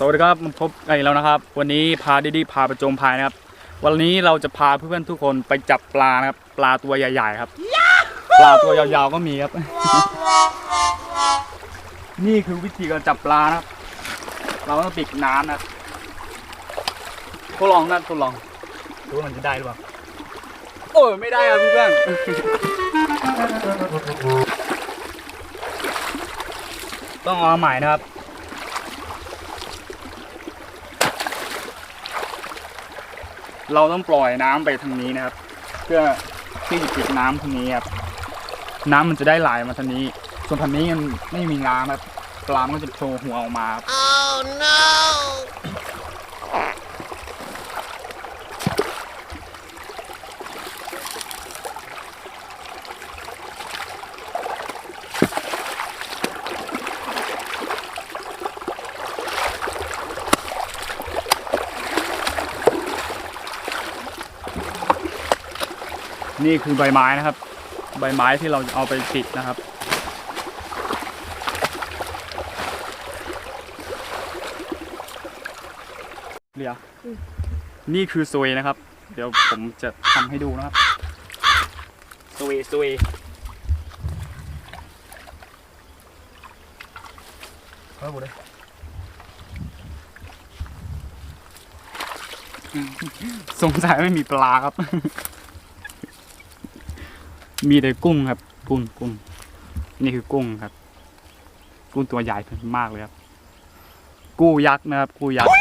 สวัสดีครับมาพบกันอีกแล้วนะครับ วันนี้พาดิดีพาไปจมพายนะครับ วันนี้เราจะพาเพื่อนๆทุกคนไปจับปลานะครับ ปลาตัวใหญ่ๆครับ ปลาตัวยาวๆก็มีครับ นี่คือวิธีการจับปลานะครับ เราต้องปิดน้ำนะครับทดลองนะทดลองดูว่ามันจะได้หรือเปล่าโอ้ยไม่ได้ครับเพื่อนๆต้องเอาใหม่นะครับ เราต้องปล่อยน้ำไปทางนี้นะครับ เพื่อที่จะปิดน้ำทางนี้ครับน้ำมันจะได้ไหลมาทางนี้ ส่วนทางนี้มันไม่มีน้ำครับปลามันก็จะโผล่หัวออกมาครับ Oh no! นี่คือใบไม้นะครับ ใบไม้ที่เราจะเอาไปปิดนะครับเดี๋ยวนี่คือซุยนะครับ เดี๋ยวผมจะทำให้ดูนะครับซุยซุยเฮ้ยบุเลยสงสัยไม่มีปลาครับ มีแต่กุ้งครับ กุ้งกุ้งนี่คือกุ้งครับ กุ้งตัวใหญ่มากเลยครับ กู้ยักษ์นะครับ กู้ยักษ์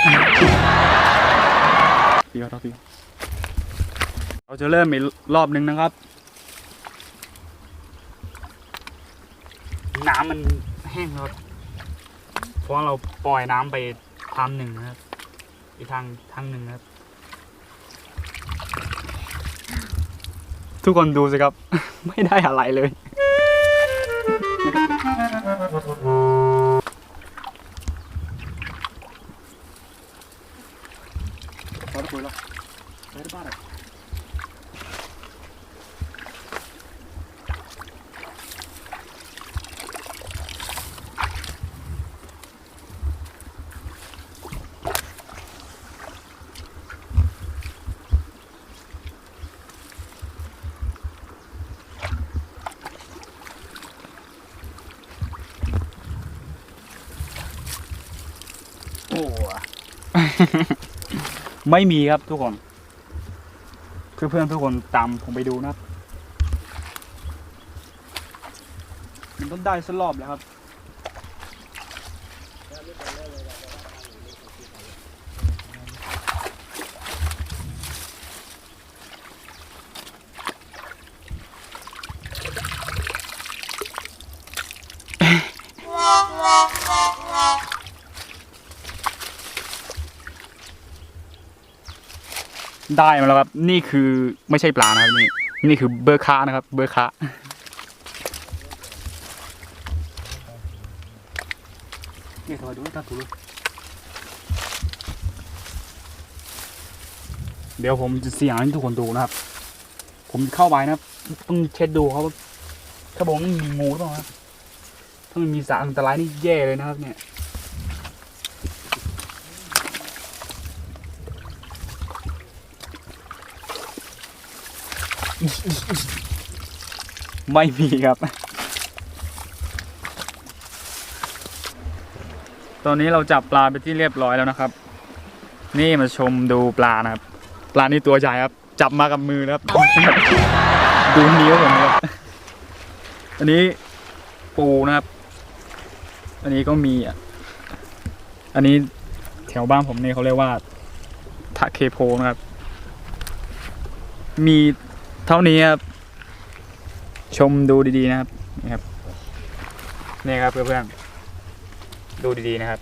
พี่เขาพี่เราจะเริ่มอีกรอบหนึ่งนะครับ น้ำมันแห้งครับเพราะเราปล่อยน้ำไปทางหนึ่งนะครับ อีกทางทางหนึ่งนะครับ ทุกคนดูสิครับ ไม่ได้อะไรเลย Var det fulla? Vad är ไม่มีครับทุกคนเพื่อนๆทุกคนตามผมไปดูนะครับมันต้องได้สักรอบแล้วครับ ได้มาแล้วครับ นี่คือไม่ใช่ปลานะครับนี่นี่คือเบอร์คานะครับ เบอร์คานี่ถอยดูตาถูเดี๋ยวผมจะเสี่ยงให้ทุกคนดูนะครับ ผมเข้าไปนะครับต้องเช็ดดูเขาว่าถ้าบอกว่ามันมีงูหรือเปล่าครับถ้ามันมีสารอันตรายนี่แย่เลยนะครับ เนี่ย ไม่มีครับ ตอนนี้เราจับปลาไปที่เรียบร้อยแล้วนะครับ นี่มาชมดูปลานะครับ ปลานี่ตัวใหญ่ครับ จับมากับมือนะครับ ดูนิ้วผมครับ อันนี้ปูนะครับ อันนี้ก็มีอะ อันนี้แถวบ้านผมนี่เขาเรียกว่าทะเคโพนะครับ มี เท่านี้ครับ ชมดูดีๆนะครับนี่ครับนี่ครับเพื่อนๆดูดีๆนะครับ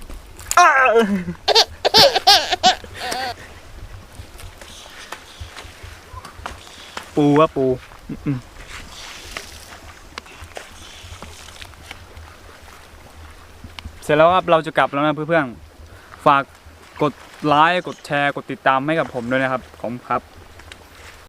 ปูว่าปูเสร็จแล้วครับเราจะกลับแล้วนะเพื่อนๆฝากกดไลค์กดแชร์กดติดตามให้กับผมด้วยนะครับ ผมครับ